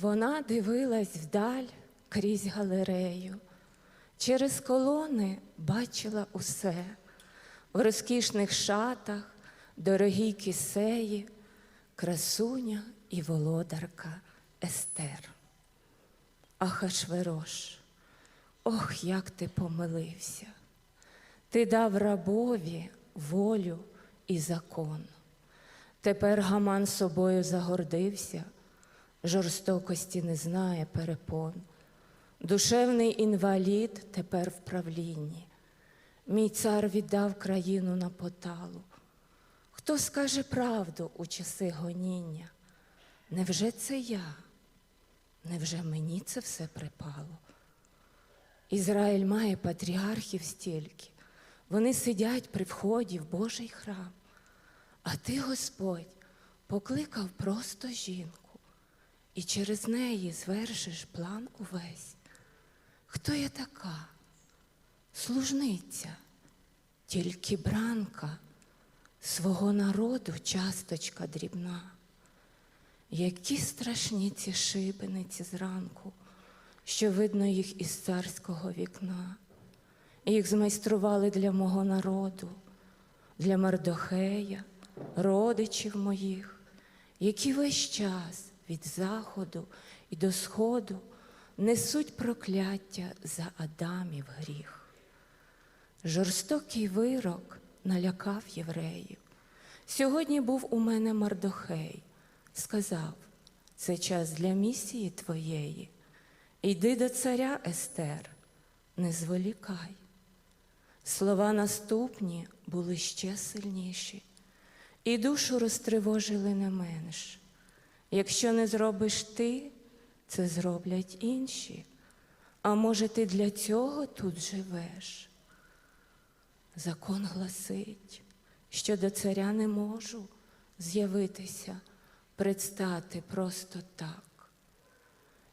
Вона дивилась вдаль крізь галерею. Через колони бачила усе в розкішних шатах, дорогій кисеї, красуня і володарка Естер. Ахашверош, ох, як ти помилився. Ти дав рабові волю і закон. Тепер гаман собою загордився, жорстокості не знає перепон. Душевний інвалід тепер в правлінні. Мій цар віддав країну на поталу. Хто скаже правду у часи гоніння? Невже це я? Невже мені це все припало? Ізраїль має патріархів стільки. Вони сидять при вході в Божий храм. А ти, Господь, покликав просто жінку, і через неї звершиш план увесь. Хто я така? Служниця, тільки бранка, свого народу часточка дрібна. Які страшні ці шибениці зранку, що видно їх із царського вікна. Їх змайстрували для мого народу, для Мардохея, родичів моїх, які весь час від заходу і до сходу несуть прокляття за Адамів гріх. Жорстокий вирок налякав євреїв. Сьогодні був у мене Мардохей, сказав, це час для місії твоєї. Йди до царя Естер, не зволікай. Слова наступні були ще сильніші, і душу розтривожили не менш. Якщо не зробиш ти, це зроблять інші. А може, ти для цього тут живеш? Закон гласить, що до царя не можу з'явитися, предстати просто так.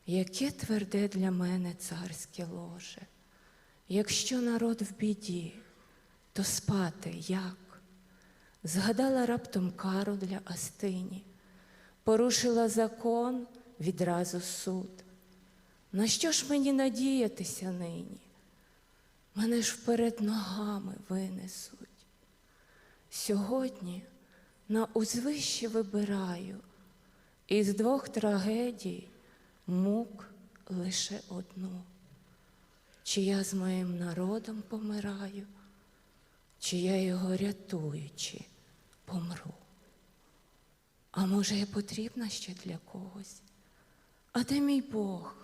Яке тверде для мене царське ложе. Якщо народ в біді, то спати як? Згадала раптом кару для Астині, порушила закон відразу суд. На що ж мені надіятися нині? Мене ж вперед ногами винесуть. Сьогодні на узвище вибираю із двох трагедій мук лише одну. Чи я з моїм народом помираю, чи я його рятуючи, помру. А може, я потрібна ще для когось? А де мій Бог,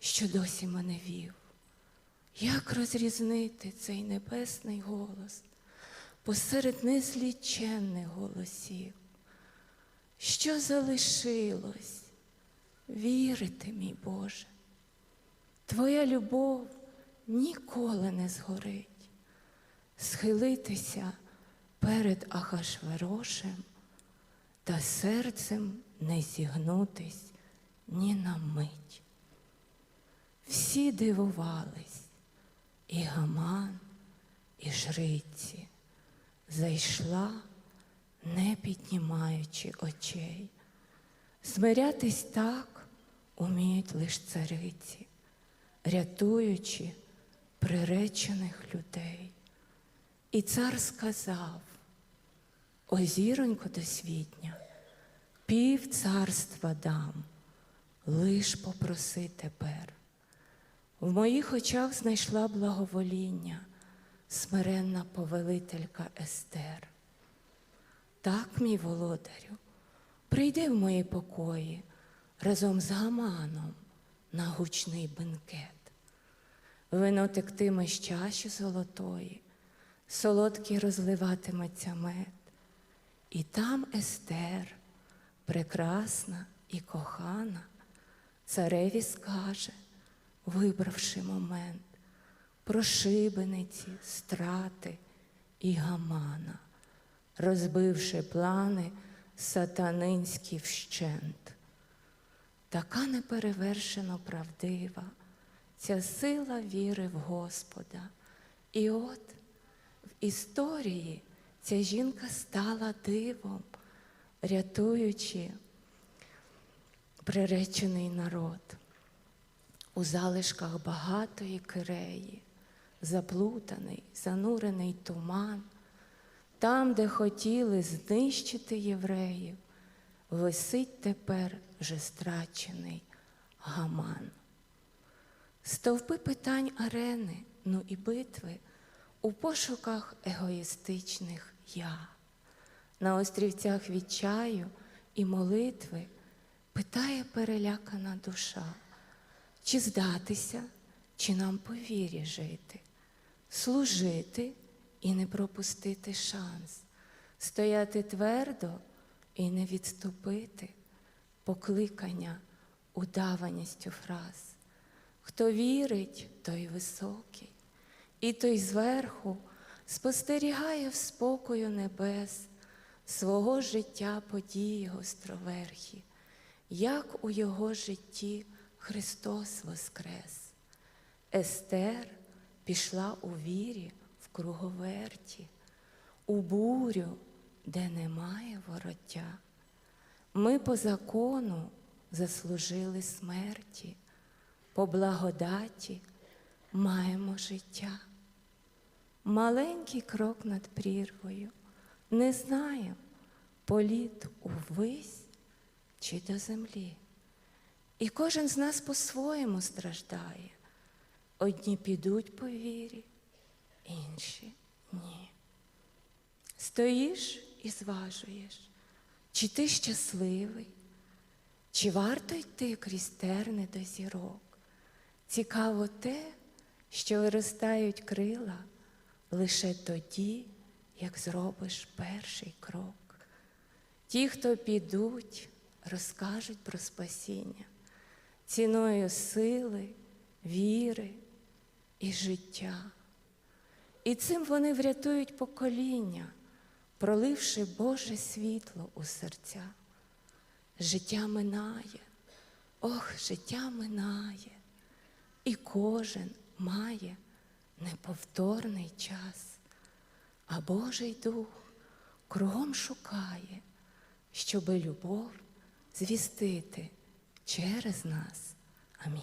що досі мене вів? Як розрізнити цей небесний голос посеред незліченних голосів? Що залишилось? Вірити, мій Боже, Твоя любов ніколи не згорить. Схилитися перед Ахашверошем та серцем не зігнутись ні на мить. Всі дивувались, і гаман, і жриці зайшла, не піднімаючи очей. Смирятись так уміють лиш цариці, рятуючи приречених людей. І цар сказав, о зіронько досвітня, пів царства дам, лиш попроси тепер. В моїх очах знайшла благовоління, смиренна повелителька Естер. Так, мій володарю, прийди в мої покої разом з гаманом на гучний бенкет. Вино тектиме з чаші золотої, солодкий розливатиметься мед. І там Естер, прекрасна і кохана, цареві скаже, вибравши момент, про шибениці, страти і гамана, розбивши плани сатанинські вщент. Така неперевершено правдива, ця сила віри в Господа. І от в історії ця жінка стала дивом, рятуючи приречений народ. У залишках багатої киреї, заплутаний, занурений туман, там, де хотіли знищити євреїв, висить тепер вже страчений гаман. Стовпи питань арени, ну і битви у пошуках егоїстичних я. На острівцях відчаю і молитви питає перелякана душа, чи здатися, чи нам по вірі жити, служити і не пропустити шанс, стояти твердо і не відступити, покликання удаваністю фраз. Хто вірить, той високий, і той зверху спостерігає в спокою небес свого життя події гостроверхі, як у його житті Христос воскрес. Естер пішла у вірі в круговерті, у бурю, де немає вороття. Ми по закону заслужили смерті, по благодаті маємо життя. Маленький крок над прірвою, не знаємо, політ увись чи до землі. І кожен з нас по-своєму страждає. Одні підуть по вірі, інші ні. Стоїш і зважуєш, чи ти щасливий, чи варто йти крізь терни до зірок. Цікаво те, що виростають крила лише тоді, як зробиш перший крок. Ті, хто підуть, розкажуть про спасіння ціною сили, віри і життя. І цим вони врятують покоління, проливши Боже світло у серця. Життя минає, ох, життя минає, і кожен має неповторний час, а Божий Дух кругом шукає, щоби любов звістити через нас. Амінь.